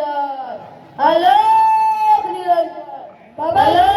¡Aló! ¡Aló!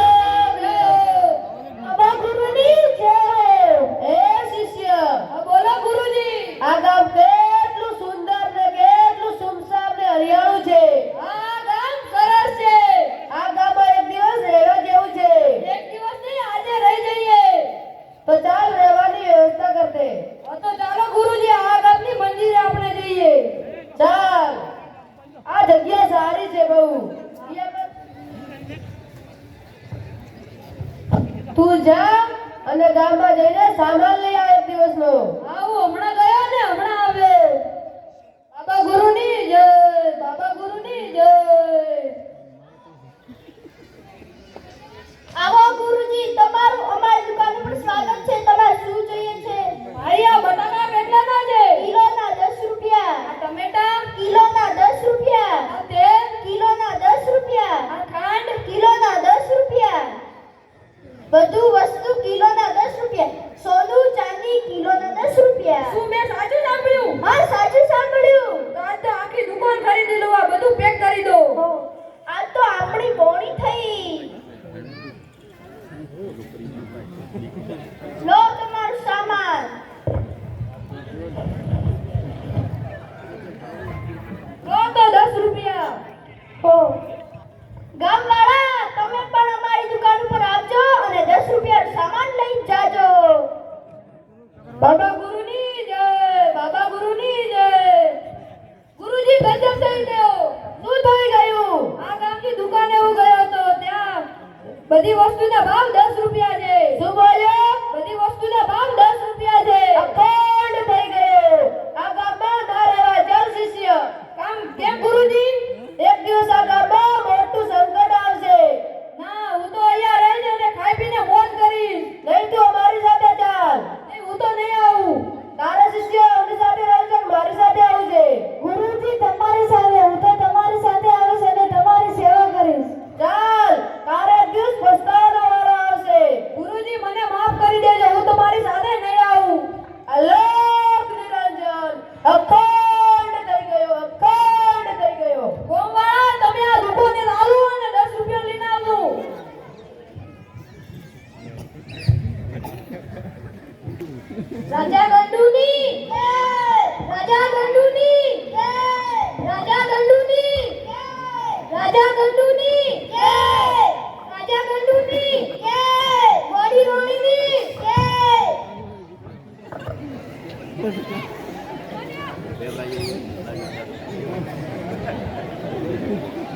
તું જા અને ગામમાં જઈને સામાન લઈ આવ દિવસનો.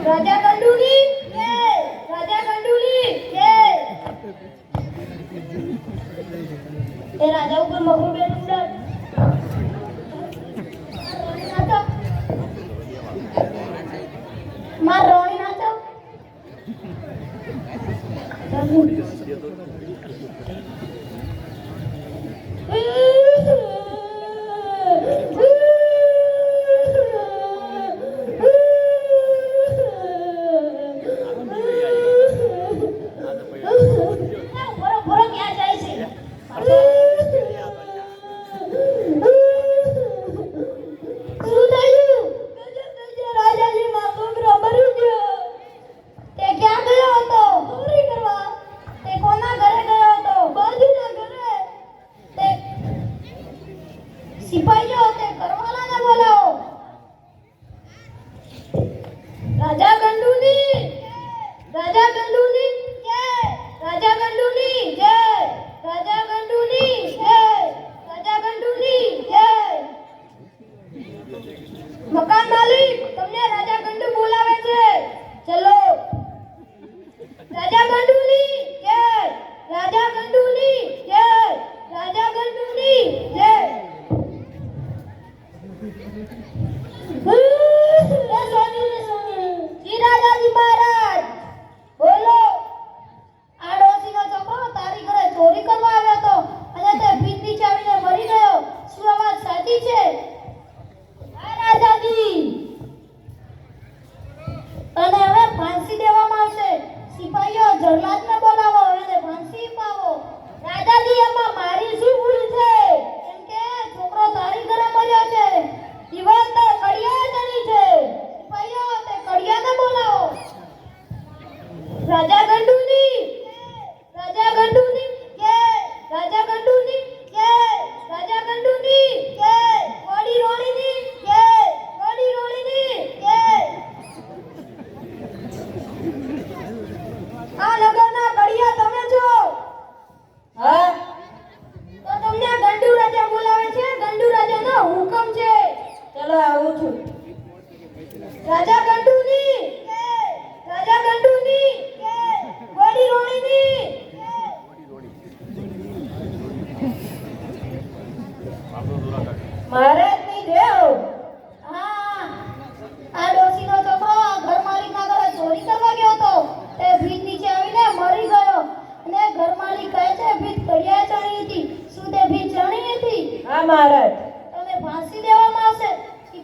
Raja Woo!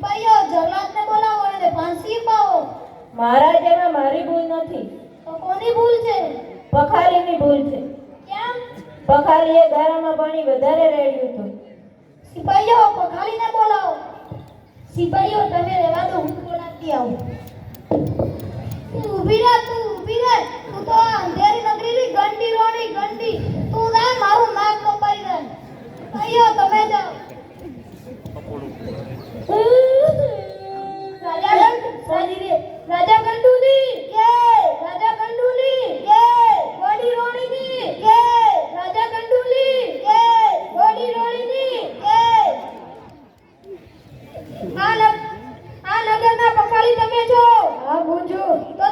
સિપાઈઓ જગન્નાથને બોલાવો અને ફાંસી અપાવો. મહારાજ એમાં મારી ભૂલ નથી. તો કોની ભૂલ છે? પખારીની ભૂલ છે. કેમ? પખારીએ ગારામાં પાણી વધારે રેડ્યું હતું. સિપાઈઓ પખાલીને બોલાવો. સિપાઈઓ તમે રહેવા દો હું બોલાવતી આવું. તું ઊભી રહે તું ઊભી રહે. તું તો અંધેરી નગરીની ગંડી રોણી ગંડી. તું જા મારું નાક કપાઈ દે ભાઈઓ તમે જાઓ. રાજીવે રાજા કંડુની જય રાજા કંડુની જય આ નગ આ નગરના પપાલી તમે છો? હા હું તો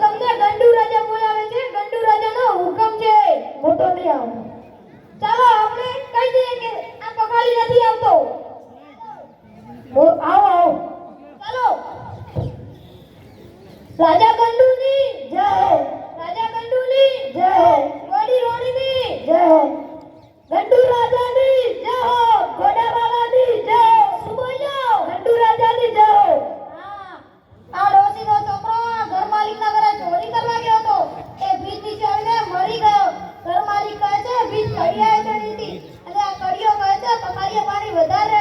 તમને ગંડુ રાજા બોલાવે છે? ગંડુ રાજાનો હુકમ છે. હું તો નહીં ચાલો આપણે કહી દઈએ કે આ પપાલી નથી આવતો. આવો રાજા કંડુની, જય. રાજા કંડુની, જય. રોડી રોડીની જય. ગંડુ રાજાની, જય. ઘોડા બાબાની જય. સુબોલ્યો ગંડુ રાજાની, જય. આ ડોસીનો છોકરો ઘર માલિકના ઘરે ચોરી કરવા ગયો હતો. એ ભીજ નીચે આવીને મરી ગયો. ઘર માલિક કહે છે, ભીજ કડિયાએ ચડી હતી. અને આ કડિયો કહે છે તમારી પાણી વધારે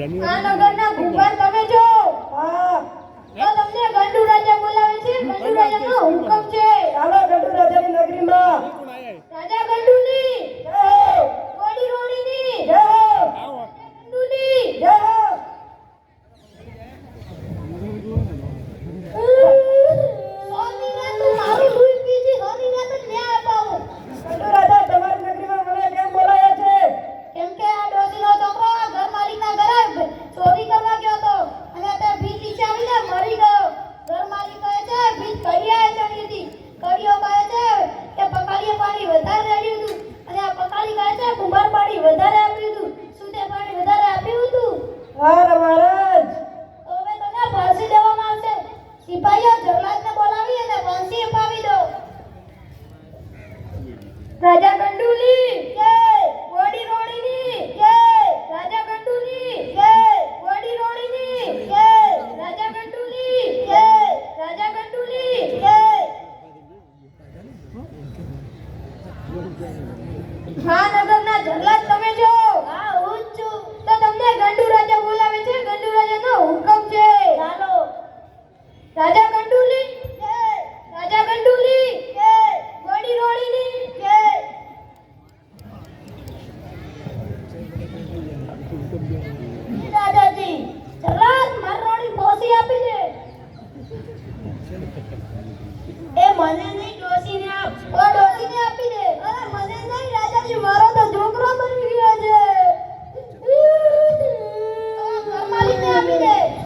Januar.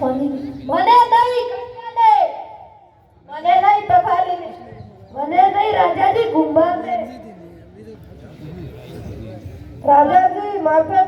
મને મને નહીં કંકાને મને નહીં પ્રભારી મને નહીં રાજાજી ગુંબાને. રાજાજી માફે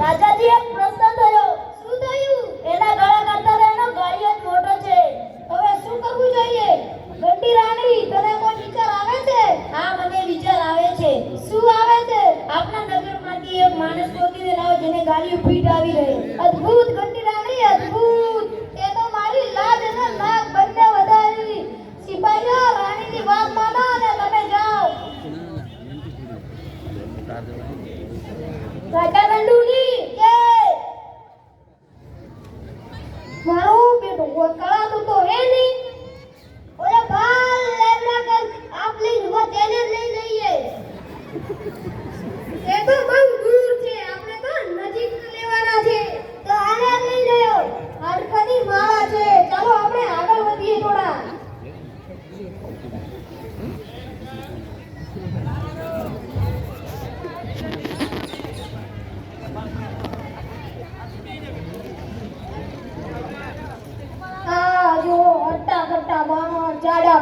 રાજાજી એક પ્રશ્ન થયો. શું થયું? એના ગળા કરતા એનો ગળિયો જ મોટો છે. હવે શું કરવું જોઈએ? ગંડી રાણી તને કોઈ વિચાર આવે છે? હા મને વિચાર આવે છે. શું આવે છે? આપણા નગરમાંથી એક માણસ ગોતીને લાવો જેને ગાડીઓ પીટ આવી રહે. અદ્ભુત ગંડી રાણી અદ્ભુત. તે તો મારી લાજ અને નાક બંને વધારી. સિપાહીઓ રાણીની વાત માનો અને તમે જાઓ. રાજા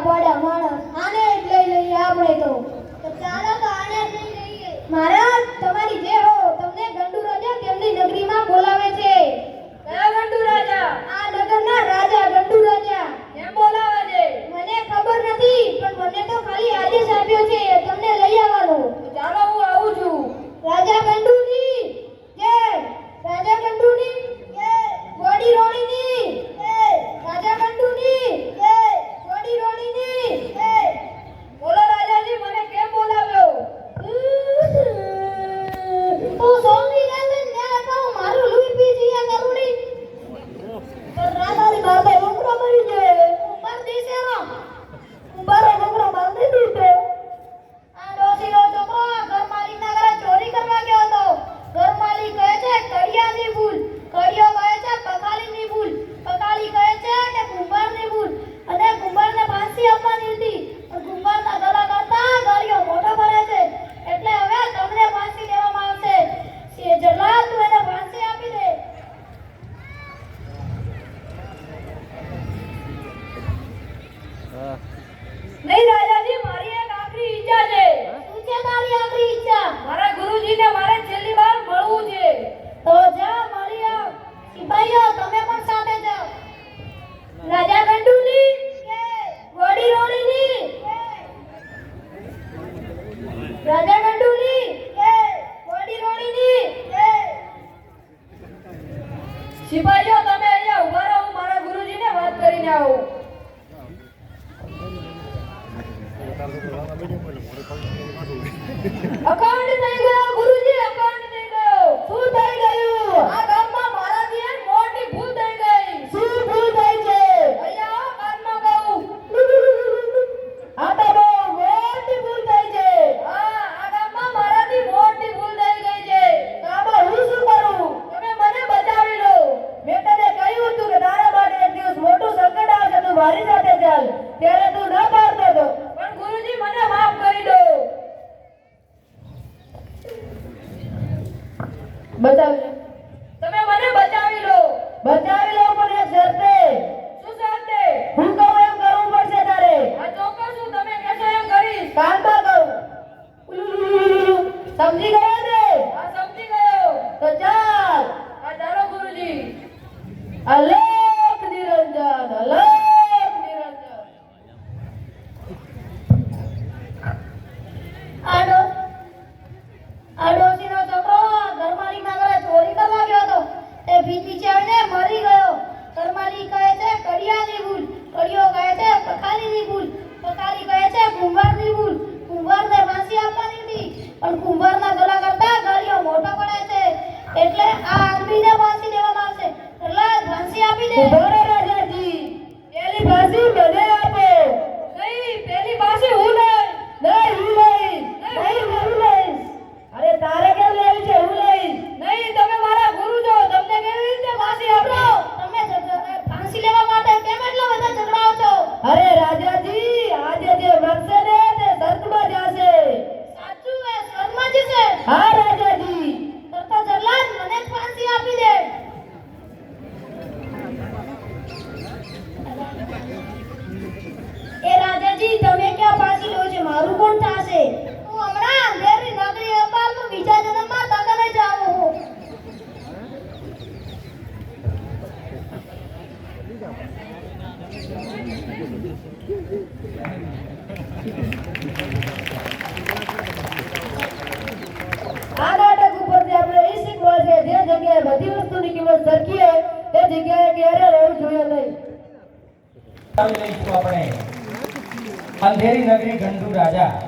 પાડા બતાવજે અંધેરી નગરી ગંડુ રાજા.